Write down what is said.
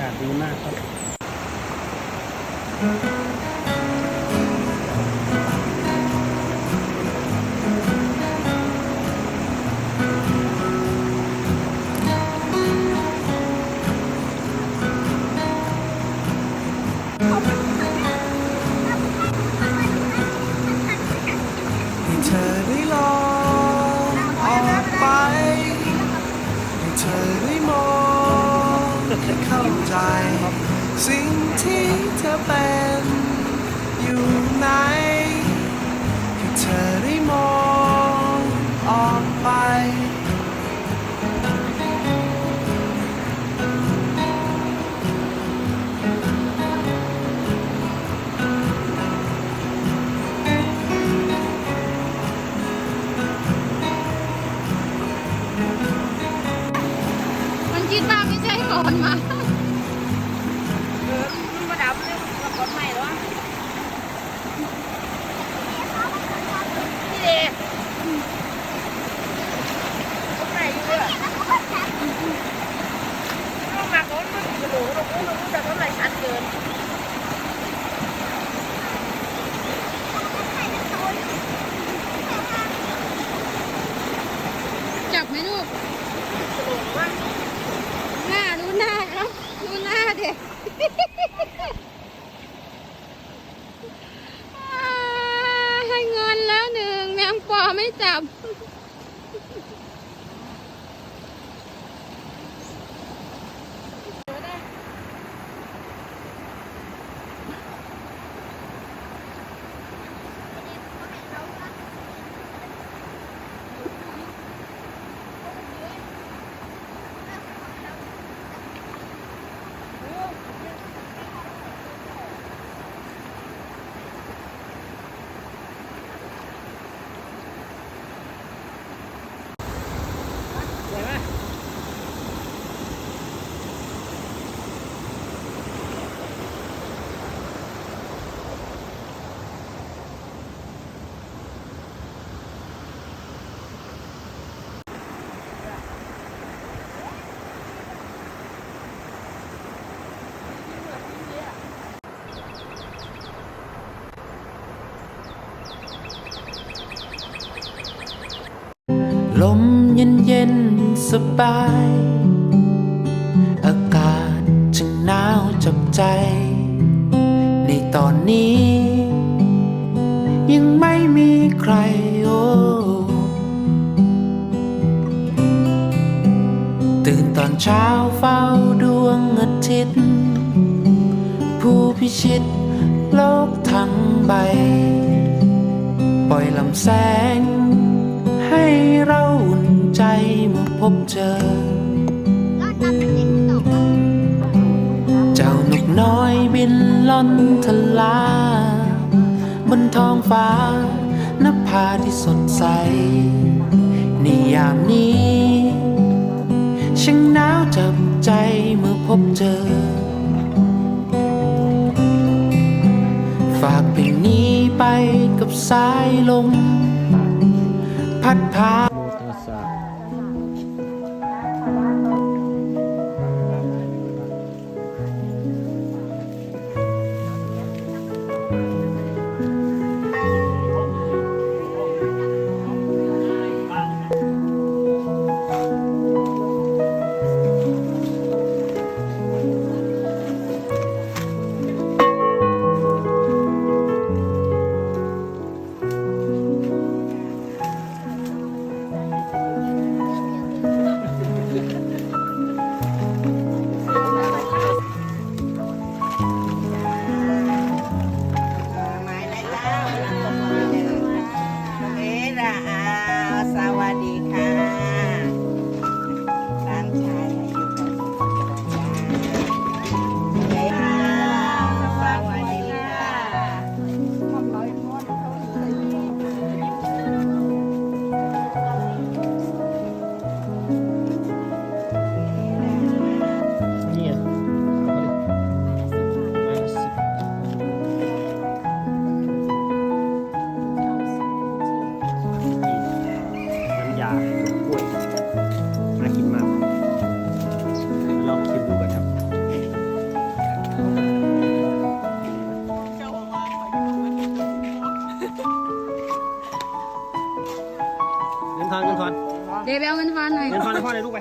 ากาศดีมากครับ สิ่งที่เธอเป็นอยู่ไหนให้เธอได้มองออกไป มันคิดว่าไม่ใช่ก่อนมา มันมาดับเลยมาขนใหม่หรอพี่เดชขนใหม่อยู่เลยต้องมาขนมันกระโดดเราก็รู้แต่ขนใหม่ชัดเกิน จับไหมลูกกระโดดว่าหน้าดูหน้าครับดูหน้าเด็กให้เงินแล้วหนึ่งแมงปอไม่จับ ลมเย็นเย็นสบาย อากาศช่างหนาวจับใจ ในตอนนี้ ยังไม่มีใครโอ้ตื่นตอนเช้าเฝ้าดวงอาทิตย์ ผู้พิชิตโลกทั้งใบ ปล่อยลำแสง ให้เราอุ่นใจเมื่อพบเจอ เจ้านกน้อยบินล่อนทลา บนท้องฟ้านภาที่สดใส ในยามนี้ช่างหนาวจับใจเมื่อพบเจอ ฝากเพลงนี้ไปกับสายลม พัดพา 银团，银团。这边银团来。银团，你放来路呗。